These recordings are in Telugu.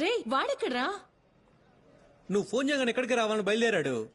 రే వాడెక్కడ్రా? నువ్వు ఫోన్ చేయగానే ఎక్కడికి రావాలని బయలుదేరాడు.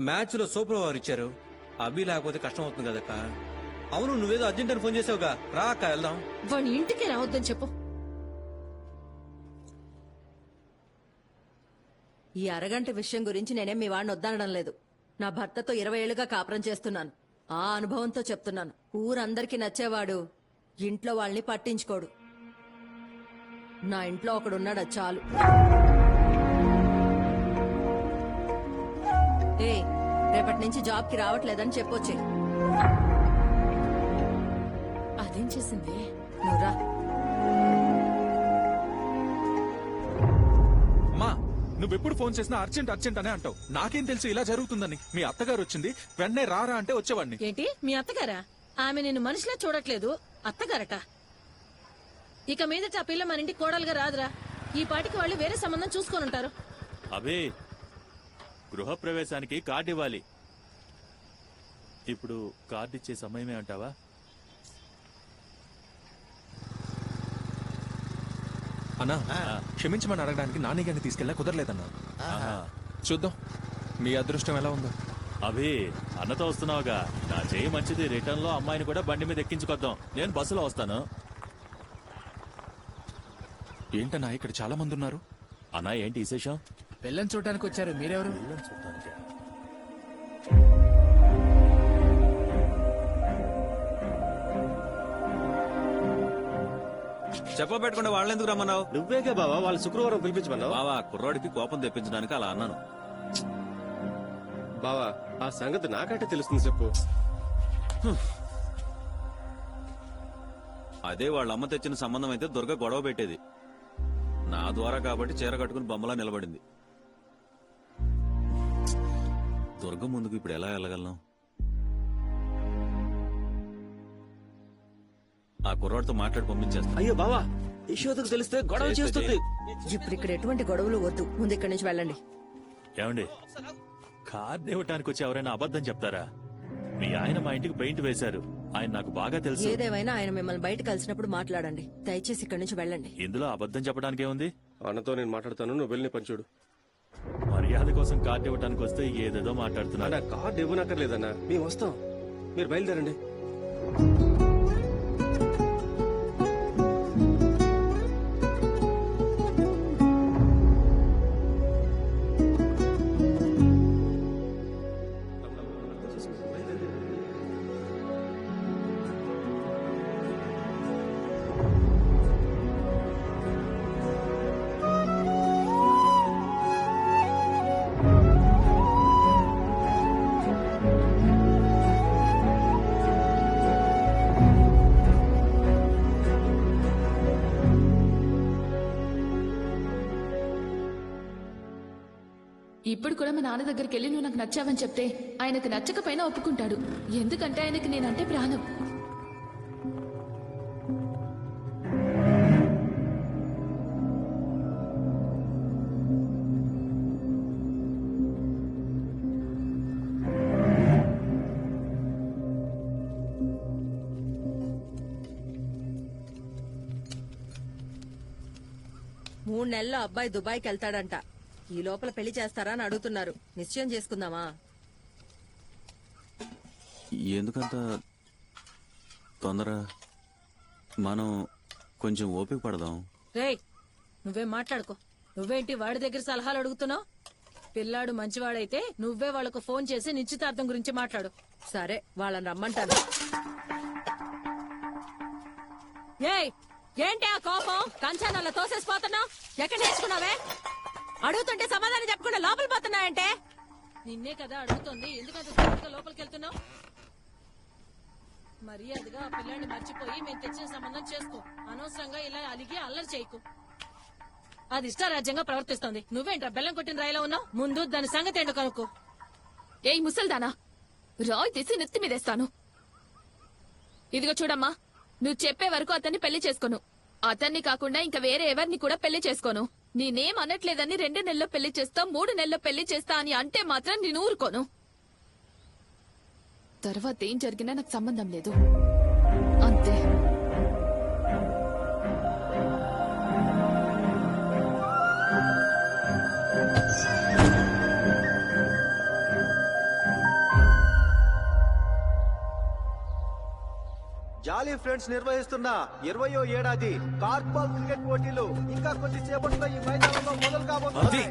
మ్యాచ్లో సూపర్ ఓవర్ ఇచ్చారు. అభి లేకపోతే కష్టం అవుతుంది కదక్క అవును నువ్వేదో అర్జెంట్ అని ఫోన్ చేసావుగా. రా అక్క వెళ్దాం. వాడి ఇంటికి రావద్దని చెప్పు. ఈ అరగంట విషయం గురించి నేనేం మీ వాడిని వద్దనడం లేదు. నా భర్తతో ఇరవై ఏళ్ళుగా కాపురం చేస్తున్నాను. ఆ అనుభవంతో చెప్తున్నాను. ఊరందరికీ నచ్చేవాడు ఇంట్లో వాళ్ళని పట్టించుకోడు. నా ఇంట్లో ఒకడున్నాడు చాలు. ఏ రేపటి నుంచి జాబ్కి రావట్లేదని చెప్పొచ్చే. అదేం చేసింది? నువ్వురా అమ్మా నువ్వెప్పుడు ఫోన్ చేసినా అర్జెంట్ అర్జెంట్ అనే అంటావు. నాకేం తెలుసు ఇలా జరుగుతుందని. మీ అత్తగారు వచ్చింది వెంటనే రారా అంటే వచ్చేవాడిని. ఏంటి? మీ అత్తగారా? ఆమె నిన్ను మనిషిలా చూడట్లేదు అత్తగారట. ఇక మీదట ఆ పిల్ల మన ఇంటికి కోడలుగా రాదురా. ఈ పాటికి వాళ్ళు వేరే సంబంధం చూసుకొని ఉంటారు. అబే గృహప్రవేశానికి కార్డు ఇవ్వాలి. ఇప్పుడు కార్డు ఇచ్చే సమయమే అంటావా? అన్నా క్షమించమని అడగడానికి నాని గారిని తీసుకెళ్ళా కుదరలేదన్నా. చూద్దాం. మీ అదృష్టం ఎలా ఉందో. అబే అన్నతో వస్తున్నావుగా. నా చేయి మంచిది. రిటర్న్లో అమ్మాయిని కూడా బండి మీద ఎక్కించుకొద్దాం. నేను బస్సులో వస్తాను. ఏంటన్నా ఇక్కడ చాలా మంది ఉన్నారు? అన్నా ఏంటి విశేషం? పిల్లని చూడటానికి వచ్చారు. మీరెవరు? చెప్పబెట్టకుండా వాళ్ళని ఎందుకు రమ్మన్నావు? నువ్వేగా బావా? వాళ్ళు శుక్రవారం పిలిపించమన్నావు? బావా కుర్రాడికి కోపం తెప్పించడానికి అలా అన్నాను. బావా ఆ సంగతి నాకంటే తెలుస్తుంది చెప్పు. అదే వాళ్ళ అమ్మ తెచ్చిన సంబంధం అయితే దుర్గ గొడవ పెట్టేది. నా ద్వారా కాబట్టి చీర కట్టుకుని బొమ్మలా నిలబడింది. దుర్గ ముందుకు ఇప్పుడు ఎలా వెళ్ళగలను? ఆ కుర్రాడితో మాట్లాడి పంపించేస్తా అయ్యో బావా యశోదకు తెలిస్తే గొడవ చేస్తుంది. ఇప్పుడు ఇక్కడ ఎటువంటి గొడవలు వద్దు. ముందు ఇక్కడి నుంచి వెళ్ళండి. ఏమండి? కార్డు ఇవ్వటానికి వచ్చి ఎవరైనా అబద్ధం చెప్తారా? మీ ఆయన మా ఇంటికి పెయింట్ వేశారు. ఆయన నాకు బాగా తెలుసు. ఏదేమైనా ఆయన మిమ్మల్ని బయట కలిసినప్పుడు మాట్లాడండి. దయచేసి ఇక్కడి నుంచి వెళ్ళండి. ఇందులో అబద్ధం చెప్పడానికి ఏముంది? అన్నతో నేను మాట్లాడతాను నువ్వు వెళ్ళి పంచుడు. మర్యాద కోసం కార్డు ఇవ్వటానికి వస్తే ఏదేదో మాట్లాడుతున్నారు అన్న కార్డు ఇవ్వనక్కర్లేదన్నా. మేము వస్తాం. మీరు బయలుదేరండి. ఇప్పుడు కూడా మా నాన్న దగ్గరికి వెళ్ళి నువ్వు నాకు నచ్చావని చెప్తే ఆయనకు నచ్చకపోయినా ఒప్పుకుంటాడు. ఎందుకంటే ఆయనకి నేనంటే ప్రాణం. మూడు నెలల్లో అబ్బాయి దుబాయ్కి వెళ్తాడంట. ఈ లోపల పెళ్ళి చేస్తారా అని అడుగుతున్నారు. నిశ్చయం చేసుకుందామా? ఎందుకంత తొందర? మనం కొంచెం ఓపిక పడదాం. రేయ్ నువ్వేం మాట్లాడుకో. నువ్వేంటి వాడి దగ్గర సలహాలు అడుగుతున్నావు? పిల్లాడు మంచివాడైతే నువ్వే వాళ్ళకు ఫోన్ చేసి నిశ్చితార్థం గురించి మాట్లాడు. సరే వాళ్ళని రమ్మంటాను. ఏయ్ ఏంటి ఆ కోపం? కంచానల్ల తోసేసిపోతున్నావు ఎక్కడ నేర్చుకున్నావే? అడుగుతుంటే సమాధానం చెప్పకుండా లోపల పోతున్నాయంటే? నిన్నే కదా అడుగుతుంది. ఎందుకంత లోపలికి వెళ్తున్నావు? మర్యాదగా ఆ పిల్లాన్ని మర్చిపోయి మేము తెచ్చిన సంబంధం చేసుకో. అనవసరంగా ఇలా అలిగి అల్లరి చేయకు. అది ఇష్టారాజ్యంగా ప్రవర్తిస్తోంది. నువ్వేంట్రా బెల్లం కొట్టిన రాయిలో ఉన్నావు? ముందు దాని సంగతి ఏంటో కనుక్కో. ఏయ్ ముసల్దానా. రాయ్ తీసి నెత్తి మీదేస్తాను ఇదిగో చూడమ్మా నువ్వు చెప్పే వరకు అతన్ని పెళ్ళి చేసుకోను. అతన్ని కాకుండా ఇంకా వేరే ఎవరిని కూడా పెళ్ళి చేసుకోను. నేనేం అనట్లేదని రెండు నెలల్లో పెళ్ళి చేస్తా మూడు నెలల్లో పెళ్ళి చేస్తా అని అంటే మాత్రం నేను ఊరుకోను. తర్వాత ఏం జరిగినా నాకు సంబంధం లేదు. అంతే. కాళీ ఫ్రెండ్స్ నిర్వహిస్తున్న ఇరవయో ఏడాది కార్పాల్ క్రికెట్ పోటీలు ఇంకా కొద్ది సేపట్లో ఈ మైదానంలో మొదలు కాబోతుంది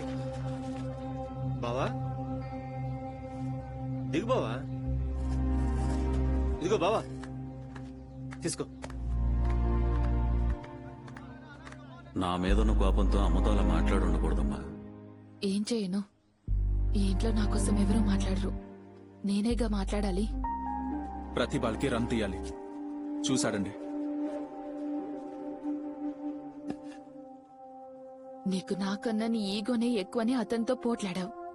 బావా? దిగు బావా. ఇదిగో బావా. తీసుకో. నా మీదున్న కోపంతో అమ్మతో అలా మాట్లాడి ఉండకూడదమ్మా. ఏం చేయను? ఈ ఇంట్లో నా కోసం ఎవరూ మాట్లాడరు. నేనేగా మాట్లాడాలి? ప్రతి బాల్కి రన్ తీయాలి. చూశాడండి. నీకు నాకన్నా నీ ఈగోనే ఎక్కువని అతనితో పోట్లాడావు.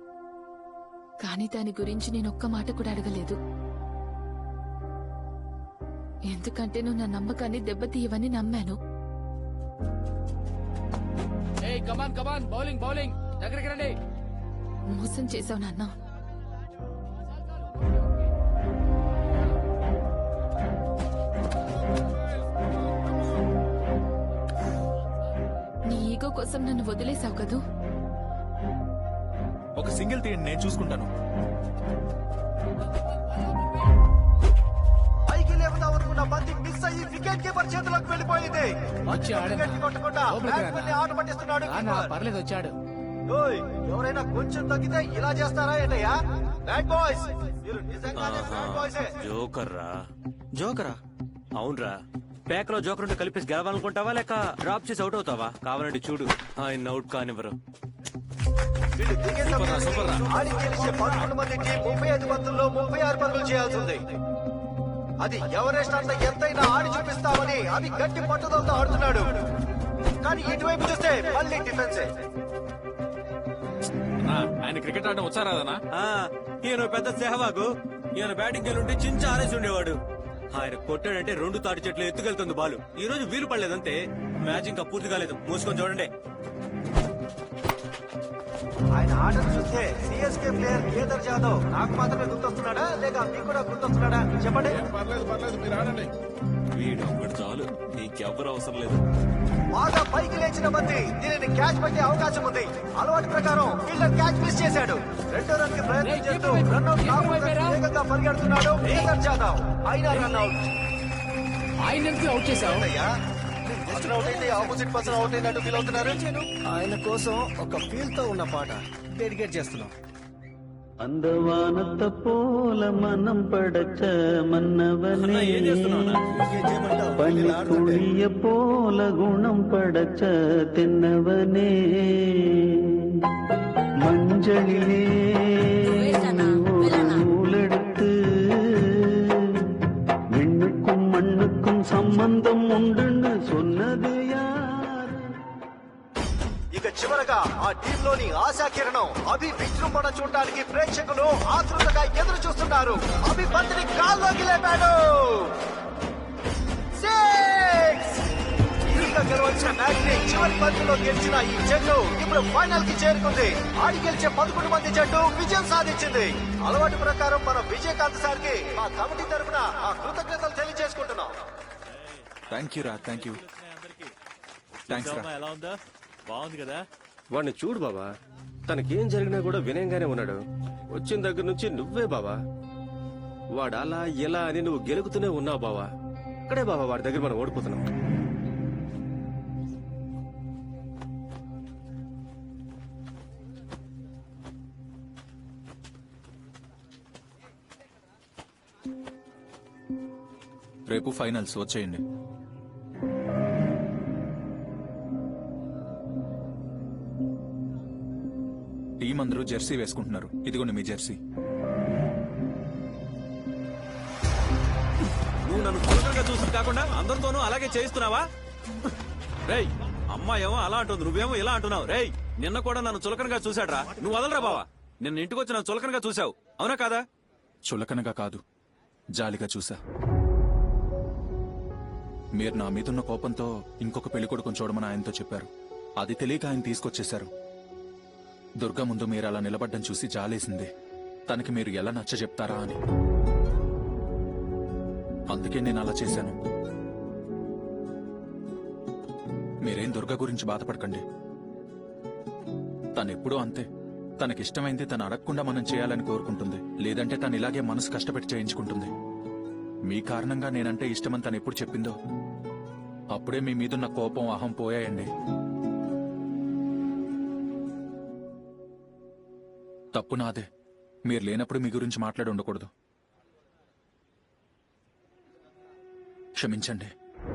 కానీ దాని గురించి నేను ఒక్క మాట కూడా అడగలేదు. ఎందుకంటే నువ్వు నా నమ్మకాన్ని దెబ్బతీయవని నమ్మాను. ఏయ్ కమాన్ కమాన్ బౌలింగ్ బౌలింగ్ దగ్గరికి రండి. మోసం చేసావు నాన్న. ఈగో కోసం నన్ను వదిలేసావు కదూ? ఒక సింగిల్ తీయండి నేను చూసుకుంటాను. పైకి లేపుదాం అనుకున్న బంతి మిస్ అయ్యి వికెట్ కీపర్ చేతిలోకి వెళ్ళిపోయింది. వచ్చి. వికెట్ కొట్టకుండా లోపలికి రా. బ్యాట్స్మెన్ని ఆట పట్టిస్తున్నాడు రానా కీపర్. పర్లేదు వచ్చాడు. ఓయ్, ఎవరైనా కొంచెం తగ్గితే ఇలా చేస్తారా ఏంటయ్యా? బ్యాడ్ బాయ్స్ మీరు నిజంగానే బ్యాడ్ బాయ్సే జోకర్ రా జోకరా? అవునరా. ప్యాక్లో జోకర్ ఉంటే కలిపేసి గెలవాలనుకుంటావా లేక డ్రాప్ చేసి అవుట్ అవుతావా? కావాలంటే చూడు. ఆయన అవుట్ కానివ్వరు. వీళ్ళు దిగే సమయానికి ఆడి గెలిచే పదకొండు మంది టీం ముప్పై ఐదు బంతుల్లో ముప్పై ఆరు పరుగులు చేయాల్సి ఉంది అది ఎవరెస్ట్ అంత ఎంతైనా ఆడి చూపిస్తామని అది గట్టి పట్టుదలతో ఆడుతున్నాడు. కానీ ఇటువైపు చూస్తే మళ్ళీ డిఫెన్సే. ఆయన క్రికెట్ ఆడడం వచ్చారాదనా ఆ, ఈయన పెద్ద సెహవాగు. ఈయన బ్యాటింగ్ ఉంటే చించి ఆరేసి ఉండేవాడు. ఆయన కొట్టాడంటే రెండు తాటి చెట్లు ఎత్తుకెళ్తుంది బాలు. ఈ రోజు వీలు పడలేదంతే. మ్యాచ్ ఇంకా పూర్తి కాలేదు. మూసుకొని చూడండి. ఆయన ఆటను చూస్తే సిఎస్కే ప్లేయర్ కేదర్ జాదవ్ నాకు మాత్రమే గుర్తొస్తున్నాడా? లేక మీకు కూడా గుర్తొస్తున్నాడా? చెప్పండి. వీడు ఒకటి చాలు. నీకెవ్వరు అవసరం లేదు. బాగా పైకి లేచిన బంతి దీనిని క్యాచ్ పట్టే అవకాశం ఉంది. అలవాటు ప్రకారం ఫీల్డర్ క్యాచ్ మిస్ చేశాడు. రెండో రన్కి ప్రయత్నం రేయ్, చేస్తూ వైపేరా? వేగంగా పరిగెడుతున్నాడు జాదవ్. అయినా రన్అట్ ఆయన ఎందుకు అవుట్ చేసావు అయ్యా అతను అవుట్ అయితే ఆపోజిట్ పర్సన్ అవుట్ అయినట్టు ఫీల్ అవుతున్నారు. ఆయన కోసం ఒక ఫీల్తో ఉన్న పాట డెడికేట్ చేస్తున్నాం. అందవానత పోల మనం పడచ మన్నవనే అన్నా, ఏం చేస్తున్నావు పని పుణ్య పోల గుణం పడచ తిన్నవనే மஞ்சளிலே நூலெடுத்து விண்ணுக்கும் மண்ணுக்கும் சம்பந்தம் உண்டுன்னு சொன்னது யார் ఇక చివరగా ఆ టీం లోని ఆశా కిరణం అభి విజృంభణ చూడడానికి ప్రేక్షకులు ఆతృతగా ఎదురు చూస్తున్నారు. అభి బంతిని కాల్లోకి లేపాడు. గెలవాల్సిన మ్యాచ్ని చివరి బంతిలో గెలిచిన ఈ జట్టు ఇప్పుడు ఫైనల్కి చేరుకుంది. ఆడి గెలిచే పదకొండు మంది జట్టు విజయం సాధించింది. అలవాటు ప్రకారం మన విజయకాంత్ సార్కి మా కమిటీ తరఫున ఆ కృతజ్ఞతలు తెలియజేసుకుంటున్నాం. థ్యాంక్ యూ రా థ్యాంక్ యూ థ్యాంక్స్ రా చూసావమ్మా ఎలా ఉందా? బాగుంది కదా? వాడిని చూడు బావా. తనకేం జరిగినా కూడా వినయంగానే ఉన్నాడు. వచ్చిన దగ్గర నుంచి నువ్వే బావా. వాడు అలా ఇలా అని నువ్వు గెలుకుతూనే ఉన్నావు బావా. ఇక్కడే బావా వాడి దగ్గర మనం ఓడిపోతున్నాం. రేపు ఫైనల్స్ వచ్చేయండి. అందరూ జెర్సీ వేసుకుంటున్నారు. ఇదిగోండి మీ జెర్సీ. నువ్వు నన్ను చులకనగా చూసింది కాకుండా అందరితోనూ అలాగే చేయిస్తున్నావా? రేయ్ అమ్మాయేమో అలా అంటుంది నువ్వేమో ఇలా అంటున్నావు. రేయ్ నిన్న కూడా నన్ను చులకనగా చూశాడ్రా. నువ్వు వదలరా బావా? నిన్న ఇంటికి వచ్చి నన్ను చులకనగా చూసావు అవునా కాదా? చులకనగా కాదు. జాలిగా చూసా మీరు నా మీదున్న కోపంతో ఇంకొక పెళ్ళి కొడుకుని చూడమని ఆయనతో చెప్పారు. అది తెలియక ఆయన తీసుకొచ్చేశారు. దుర్గ ముందు మీరు అలా నిలబడ్డం చూసి జాలేసింది. తనకి మీరు ఎలా నచ్చ చెప్తారా అని. అందుకే నేను అలా చేశాను. మీరేం దుర్గ గురించి బాధపడకండి. తనెప్పుడూ అంతే. తనకిష్టమైంది తను అడగకుండా మనం చేయాలని కోరుకుంటుంది. లేదంటే తను ఇలాగే మనసు కష్టపెట్టి చేయించుకుంటుంది. మీ కారణంగా నేనంటే ఇష్టమని తను ఎప్పుడు చెప్పిందో? అప్పుడే మీ మీదున్న కోపం అహం పోయాయండి. తప్పు నాదే. మీరు లేనప్పుడు మీ గురించి మాట్లాడి ఉండకూడదు. క్షమించండి.